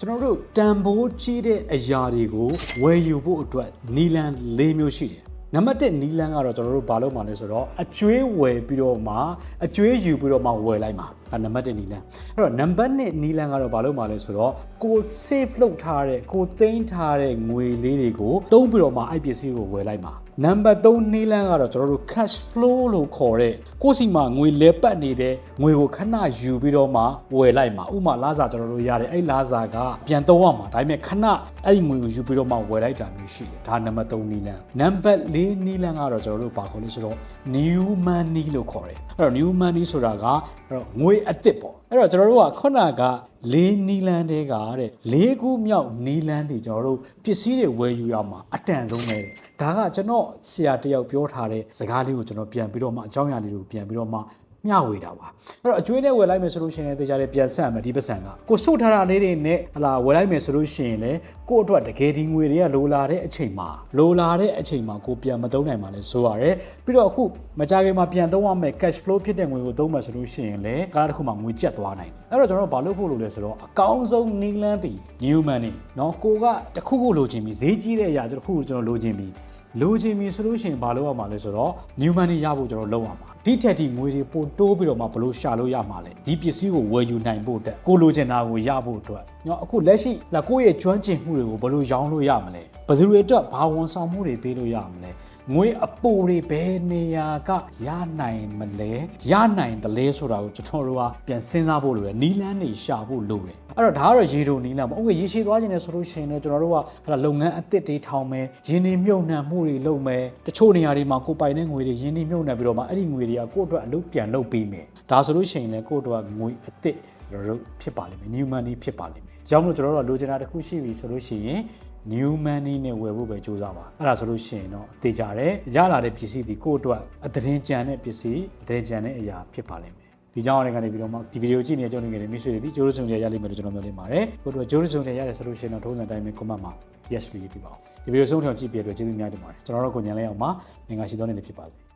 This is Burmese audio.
ကျွန်တော်တို့တန်ဖိုးကြီးတဲ့အရာတွေကိုဝယ်ယူဖို့အတွက်နီလန်၄မျိုးရှိတယ်နံပါတ်1နီလန်ကတော့ကျွန်တော်တို့ဘာလုပ်မှာလဲဆိုတော့အကျွေးဝယ်ပြီးတော့မှအကျွေးယူပြီးတော့မှဝယ်လိုက်မှာဒါနံပါတ်1နီလန်အဲ့တော့နံပါတ်2နီလန်ကတော့ဘာလုပ်မှာလဲဆိုတော့ကို save လုပ်ထားတဲ့ကိုသိမ်းထားတဲ့ငွေလေးတွေကိုသုံးပြီးတော့မှအဲ့ပစ္စည်းကိုဝယ်လိုက်မှာနံပါတ်3နီလန်းကတော့ကျွန်တော်တို့ cash flow လို့ခေါ်တဲ့ကိုယ့်စီမှာငွေလဲပတ်နေတဲ့ငွေကိုခဏယူပြီးတော့မှဝယ်လိုက်မှာဥပမာလာစာကျွန်တော်တို့ရတယ်အဲ့လာစာကပြန်သုံးရမှာဒါပေမဲ့ခဏအဲ့ဒီငွေကိုယူပြီးတော့မှဝယ်လိုက်တာမျိုးရှိတယ်ဒါနံပါတ်3နီလန်းနံပါတ်4နီလန်းကတော့ကျွန်တော်တို့ဘာခေါ်လဲဆိုတော့ new money လို့ခေါ်တယ်အဲ့တော့ new money ဆိုတာကအဲ့တော့ငွေအစ်စ်ပေါ့အဲ့တော့ကျွန်တော်တို့ကခုနကလေးနီလန်းတဲကတဲ့လေးခုမြောက်နီလန်းတွေကျွန်တော်တို့ပစ္စည်းတွေဝယ်ယူရမှာအတန်ဆုံးပဲတဲ့ဒါကကျွန်တော်ဆရာတယောက်ပြောထားတဲ့စကားလေးကိုကျွန်တော်ပြန်ပြီးတော့မှအကြောင်းအရာလေးကိုပြန်ပြီးတော့မှ မျှဝေတာပါအဲ့တော့အကျွေးနဲ့ဝယ်လိုက်မယ်ဆိုလို့ရှိရင်လည်းတေချာလေးပြန်ဆက်မယ်ဒီပတ်စံကကိုစုထားတာလေးတွေနဲ့ဟလာဝယ်လိုက်မယ်ဆိုလို့ရှိရင်လည်းကို့အတွက်တကယ်ဒီငွေတွေကလိုလာတဲ့အချိန်မှာလိုလာတဲ့အချိန်မှာကိုပြန်မသုံးနိုင်ပါလဲဆိုရတယ်ပြီးတော့အခုမကြခင်မှာပြန်သုံးရမယ် cash flow ဖြစ်တဲ့ငွေကိုသုံးမှဆိုလို့ရှိရင်လည်းကားတစ်ခုမှာငွေကျက်သွားနိုင်တယ်အဲ့တော့ကျွန်တော်တို့ဘာလုပ်ဖို့လိုလဲဆိုတော့အကောင်းဆုံးနီလန်းတီ new money เนาะကိုကတစ်ခုခုလိုချင်ပြီးဈေးကြီးတဲ့အရာတစ်ခုခုကျွန်တော်လိုချင်ပြီး လိုချင်ပြီဆိုလို့ရှိရင်ဘာလုပ်ရမှာလဲဆိုတော့ new money ရဖို့ကျွန်တော်လုပ်ရမှာဒီထက်ဒီငွေတွေပိုတိုးပြီးတော့မှဘလို့ရှာလို့ရမှာလဲဒီပစ္စည်းကိုဝယ်ယူနိုင်ဖို့အတွက်ကိုလိုချင်တာကိုရဖို့အတွက်เนาะအခုလက်ရှိလာကိုယ့်ရဲ့ကျွမ်းကျင်မှုတွေကိုဘလို့ရောင်းလို့ရမလဲဘယ်သူတွေအတွက်ဘာဝန်ဆောင်မှုတွေပေးလို့ရမလဲငွေအပိုတွေဘယ်နေရာကရနိုင်မလဲရနိုင်တယ်လဲဆိုတာကိုကျွန်တော်တို့ကပြန်စဉ်းစားဖို့လိုတယ်နီလန်းနေရှာဖို့လိုတယ်အဲ့တော့ဒါကတော့ရေတိုနီလန်းပေါ့ဟုတ်ကဲ့ရေရှည်သွားခြင်းနဲ့ဆိုလို့ရှိရင်လည်းကျွန်တော်တို့ကအဲ့ဒါလုပ်ငန်းအသစ်တွေထောင်မယ်ရင်းနှီးမြုပ်နှံမှု တွေလုပ်မယ်တချို့နေရာတွေမှာကိုယ်ပိုင်တဲ့ငွေတွေရင်းနှီးမြုပ်နှံပြီးတော့မှအဲ့ဒီငွေတွေကကိုယ့်အတွက်အလုပ်ပြန်လုပ်ပေးမယ်ဒါဆိုလို့ရှိရင်လည်းကိုယ့်အတွက်ကငွေအသစ်ကျွန်တော်တို့ဖြစ်ပါလိမ့်မယ် new money ဖြစ်ပါလိမ့်မယ်။ကြောင့်မလို့ကျွန်တော်တို့ကလိုချင်တာတစ်ခုရှိပြီဆိုလို့ရှိရင် new money နဲ့ဝယ်ဖို့ပဲစူးစမ်းပါအဲ့ဒါဆိုလို့ရှိရင်တော့အသေးကြတယ်ရလာတဲ့ပစ္စည်းဒီကိုယ့်အတွက်အသတင်းကြံတဲ့ပစ္စည်းအသတင်းကြံတဲ့အရာဖြစ်ပါလိမ့်မယ် ဒီကြောင့်လည်းကနေပြီးတော့မှဒီဗီဒီယိုကြည့်နေတဲ့ကြောင့်နေငယ်တွေမိတ်ဆွေတွေဒီဂျိုးရစုံတွေရလိမ့်မယ်လို့ကျွန်တော်မျှော်လင့်ပါတယ်ကိုတို့ဂျိုးရစုံတွေရတယ်ဆိုလို့ရှိရင်တော့ထုံးစံတိုင်းပဲ comment မှာ yes လို့ရေးပြပါဦးဒီဗီဒီယိုဆုံးထောင်ကြည့်ပြတဲ့အတွက်ကျေးဇူးများတင်ပါတယ်ကျွန်တော်တို့ကိုညံလဲအောင်ပါငင်္ဂါရှိသောနေ့လေးဖြစ်ပါစေ